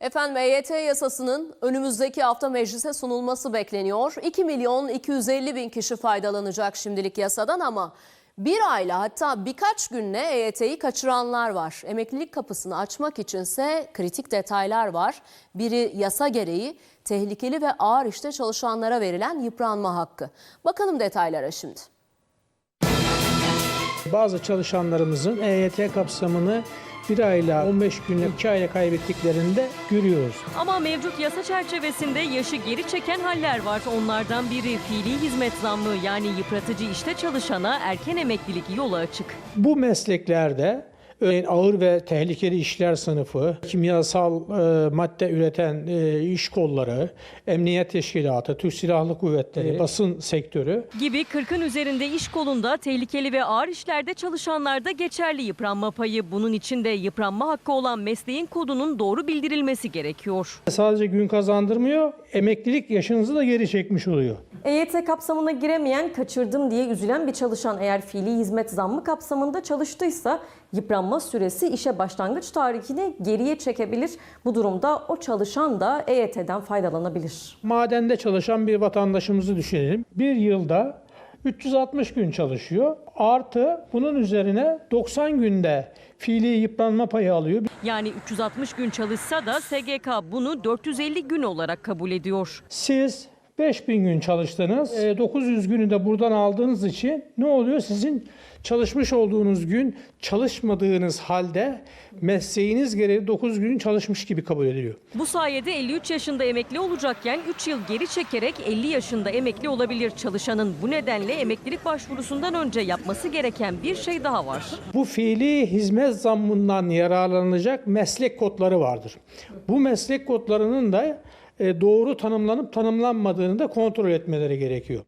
Efendim EYT yasasının önümüzdeki hafta meclise sunulması bekleniyor. 2 milyon 250 bin kişi faydalanacak şimdilik yasadan ama bir ayla hatta birkaç günle EYT'yi kaçıranlar var. Emeklilik kapısını açmak içinse kritik detaylar var. Biri yasa gereği tehlikeli ve ağır işte çalışanlara verilen yıpranma hakkı. Bakalım detaylara şimdi. Bazı çalışanlarımızın EYT kapsamını bir ayla 15 günle 2 ayla kaybettiklerini de görüyoruz. Ama mevcut yasa çerçevesinde yaşı geri çeken haller var. Onlardan biri fiili hizmet zammı yani yıpratıcı işte çalışana erken emeklilik yolu açık. Bu mesleklerde örneğin ağır ve tehlikeli işler sınıfı, kimyasal e, madde üreten e, iş kolları, emniyet teşkilatı, Türk Silahlı Kuvvetleri, basın sektörü Gibi 40'ın üzerinde iş kolunda tehlikeli ve ağır işlerde çalışanlarda geçerli yıpranma payı. Bunun için de yıpranma hakkı olan mesleğin kodunun doğru bildirilmesi gerekiyor. sadece gün kazandırmıyor, emeklilik yaşınızı da geri çekmiş oluyor. EYT kapsamına giremeyen, kaçırdım diye üzülen bir çalışan eğer fiili hizmet zammı kapsamında çalıştıysa yıpranma süresi işe başlangıç tarihini geriye çekebilir. Bu durumda o çalışan da EYT'den faydalanabilir. Madende çalışan bir vatandaşımızı düşünelim. Bir yılda 360 gün çalışıyor. Artı bunun üzerine 90 günde fiili yıpranma payı alıyor. Yani 360 gün çalışsa da SGK bunu 450 gün olarak kabul ediyor. Siz 5000 gün çalıştınız. E, 900 günü de buradan aldığınız için ne oluyor? Sizin çalışmış olduğunuz gün çalışmadığınız halde mesleğiniz gereği 9 gün çalışmış gibi kabul ediliyor. Bu sayede 53 yaşında emekli olacakken 3 yıl geri çekerek 50 yaşında emekli olabilir çalışanın. Bu nedenle emeklilik başvurusundan önce yapması gereken bir şey daha var. Bu fiili hizmet zammından yararlanılacak meslek kodları vardır. Bu meslek kodlarının da doğru tanımlanıp tanımlanmadığını da kontrol etmeleri gerekiyor.